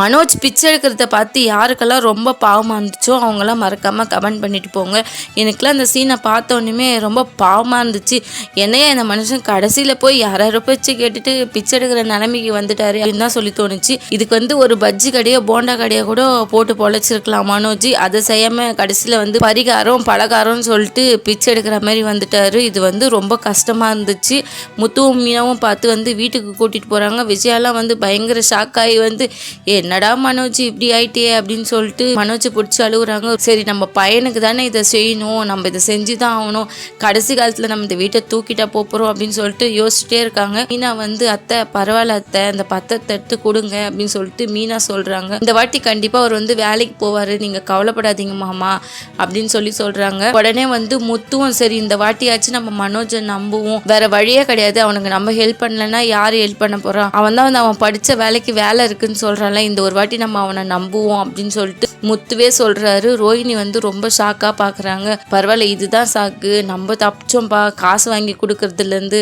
மனோஜ் பிச்சை எடுக்கிறத பார்த்து யாருக்கெல்லாம் ரொம்ப பாவமாக இருந்துச்சோ அவங்களாம் மறக்காமல் கமெண்ட் பண்ணிட்டு போங்க. எனக்குலாம் அந்த சீனை பார்த்தோன்னே ரொம்ப பாவமாக இருந்துச்சு. என்னையா இந்த மனுஷன் கடைசியில் போய் யாராரோ பிச்சை கேட்டுட்டு பிச்சை எடுக்கிற நிலைமைக்கு வந்துட்டாரு அப்படின்னு தான் சொல்லி தோணுச்சு. இதுக்கு வந்து ஒரு பஜ்ஜி கடையோ போண்டா கடையோ கூட போட்டு பொழைச்சிருக்கலாம் மனோஜ். அதை செய்யாமல் கடைசியில் வந்து பரிகாரம் பலகாரம்னு சொல்லிட்டு பிச்சை எடுக்கிற மாதிரி வந்துட்டாரு. இது வந்து ரொம்ப கஷ்டமாக இருந்துச்சு. முத்துவும் மீனாவும் பார்த்து வந்து வீட்டுக்கு கூட்டிகிட்டு போகிறாங்க விஜயாலாம் வந்து பயங்கர ஷாக் ஆகி வந்து என்னடா மனோஜ் இப்படி ஆயிட்டே அப்படின்னு சொல்லிட்டு மனோஜை பிடிச்சி அழுகுறாங்க. சரி நம்ம பையனுக்கு தானே இதை செய்யணும். நம்ம இதை செஞ்சு தான் ஆகணும். கடைசி காலத்தில் நம்ம இந்த வீட்டை தூக்கிட்டா போகிறோம் அப்படின்னு சொல்லிட்டு யோசிச்சுட்டே இருக்காங்க. மீனா வந்து அத்தை பரவாயில்ல அத்தை அந்த பத்தத்தை எடுத்து கொடுங்க அப்படின்னு சொல்லிட்டு மீனா சொல்கிறாங்க இந்த வாட்டி கண்டிப்பாக அவர் வந்து வேலைக்கு போவார். நீங்கள் கவலைப்படாதீங்க மாமா அப்படின்னு சொல்லி சொல்கிறாங்க உடனே வந்து முத்துவும் சரி இந்த வாட்டியாச்சும் நம்ம மனோஜை நம்புவோம். வேற வழியே கிடையாது. அவனுக்கு நம்ம ஹெல்ப் பண்ணலன்னா யார் ஹெல்ப் பண்ண போகிறான் அவன் தான் வந்து அவன் படித்த வேலைக்கு வேலை இருக்குன்னு சொல்கிறான்ல இந்த ஒரு வாட்டி நம்ம அவனை நம்புவோம் அப்படின்னு சொல்லிட்டு முத்துவே சொல்கிறாரு ரோஹிணி வந்து ரொம்ப ஷாக்காக பார்க்குறாங்க பரவாயில்ல இதுதான் சாக்கு நம்ம தப்பிச்சோம்ப்பா காசு வாங்கி கொடுக்கறதுலேருந்து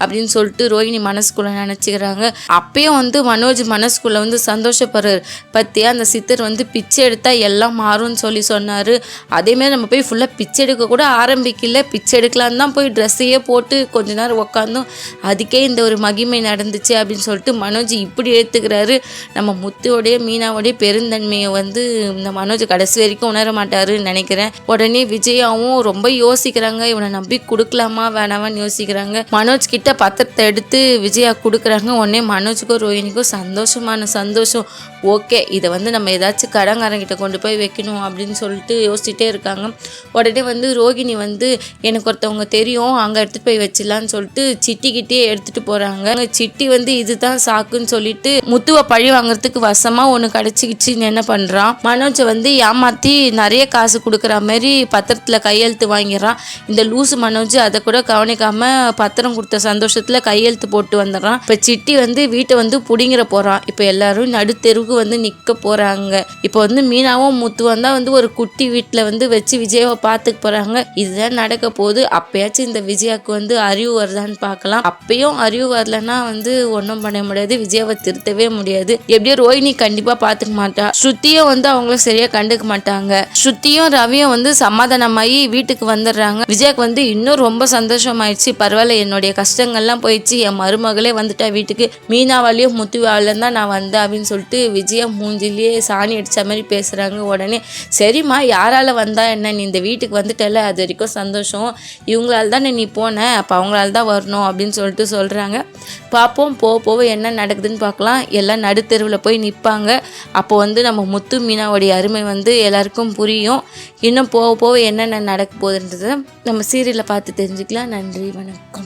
அப்படின்னு சொல்லிட்டு ரோஹிணி மனசுக்குள்ளே நினச்சிக்கிறாங்க. அப்பயும் வந்து மனோஜ் மனசுக்குள்ளே வந்து சந்தோஷப்படுறாரு. பற்றியா அந்த சித்தர் வந்து பிச்சை எடுத்தால் எல்லாம் மாறும்னு சொல்லி சொன்னார். அதேமாதிரி நம்ம போய் ஃபுல்லாக பிச்சை எடுக்க கூட ஆரம்பிக்கல. பிச்சை எடுக்கலான்னு தான் போய் ட்ரெஸ்ஸையே போட்டு கொஞ்ச நேரம் உட்காந்தோம் அதுக்கே இந்த ஒரு மகிமை நடந்துச்சு அப்படின்னு சொல்லிட்டு மனோஜ் இப்படி எடுத்துக்கிறாரு நம்ம முத்து விஜயோடைய மீனாவோடைய பெருந்தன்மையை வந்து இந்த மனோஜ் கடைசி வரைக்கும் உணர மாட்டாருன்னு நினைக்கிறேன். உடனே விஜயாவும் ரொம்ப யோசிக்கிறாங்க. இவனை நம்பி கொடுக்கலாமா வேணாமான்னு யோசிக்கிறாங்க. மனோஜ் கிட்ட பத்திரத்தை எடுத்து விஜயா கொடுக்குறாங்க. உடனே மனோஜுக்கும் ரோஹினிக்கும் சந்தோஷமான சந்தோஷம். ஓகே இதை வந்து நம்ம ஏதாச்சும் கடங்காரங்கிட்ட கொண்டு போய் வைக்கணும் அப்படின்னு சொல்லிட்டு யோசிச்சுட்டே இருக்காங்க. உடனே வந்து ரோகிணி வந்து எனக்கு ஒருத்தவங்க தெரியும் அங்கே எடுத்துகிட்டு போய் வச்சிடலான்னு சொல்லிட்டு சிட்டிக்கிட்டே எடுத்துகிட்டு போகிறாங்க சிட்டி வந்து இதுதான் சாக்குன்னு சொல்லிட்டு முத்துவை பழி வாங்குறதுக்கு வசமாக ஒன்று கிடச்சிக்கிச்சுன்னு என்ன பண்ணுறான் மனோஜை வந்து ஏமாற்றி நிறைய காசு கொடுக்குற மாதிரி பத்திரத்தில் கையெழுத்து வாங்கிடுறான். இந்த லூசு மனோஜ் அதை கூட கவனிக்காம பத்திரம் கொடுத்த சந்தோஷத்தில் கையெழுத்து போட்டு வந்துடுறான். இப்போ சிட்டி வந்து வீட்டை வந்து பிடிங்கிற போகிறான் இப்போ எல்லாரும் நடுத்தெருவுக்கு வந்து நிற்க போகிறாங்க இப்போ வந்து மீனாவும் முத்துவும் தான் வந்து ஒரு குட்டி வீட்டில் வந்து வச்சு விஜயாவை பார்த்துக்க போகிறாங்க இதுதான் நடக்க போகுது. அப்பயாச்சும் இந்த விஜயாவுக்கு வந்து அறிவு வருதான்னு பார்க்கலாம். அப்பயும் அறிவு வரலன்னா வந்து ஒன்றும் பண்ண முடியாது. விஜயாவை திருத்தவே முடியாது. எப்படியோ ரோஹிணி கண்டிப்பாக பார்த்துக்க மாட்டா. ஸ்ருத்தியும் வந்து அவங்கள சரியாக கண்டுக்க மாட்டாங்க. ஸ்ருத்தியும் ரவியும் வந்து சமாதானமாகி வீட்டுக்கு வந்துடுறாங்க. விஜய்க்கு வந்து இன்னும் ரொம்ப சந்தோஷமாயிடுச்சு. பரவாயில்ல என்னுடைய கஷ்டங்கள்லாம் போயிடுச்சு. என் மருமகளே வந்துட்டா வீட்டுக்கு. மீனாவாலையும் முத்துவாலையும் தான் நான் வந்தேன் அப்படின்னு சொல்லிட்டு விஜயா மூஞ்சிலேயே சாணி அடித்த மாதிரி பேசுகிறாங்க உடனே. சரிம்மா யாரால் வந்தா என்ன? நீ இந்த வீட்டுக்கு வந்துட்டல அது வரைக்கும் சந்தோஷம். இவங்களால தான் நீ போன அப்போ அவங்களால தான் வரணும் அப்படின்னு சொல்லிட்டு சொல்கிறாங்க பார்ப்போம் போக போக என்ன நடக்குதுன்னு பார்க்கலாம் எல்லாம் நடுத்தெருவில் போய் நீ விற்பாங்க அப்போ வந்து நம்ம முத்து மீனாவுடைய அருமை வந்து எல்லாருக்கும் புரியும். இன்னும் போக போக என்னென்ன நடக்க போகுதுன்றதை நம்ம சீரியலை பார்த்து தெரிஞ்சுக்கலாம். நன்றி வணக்கம்.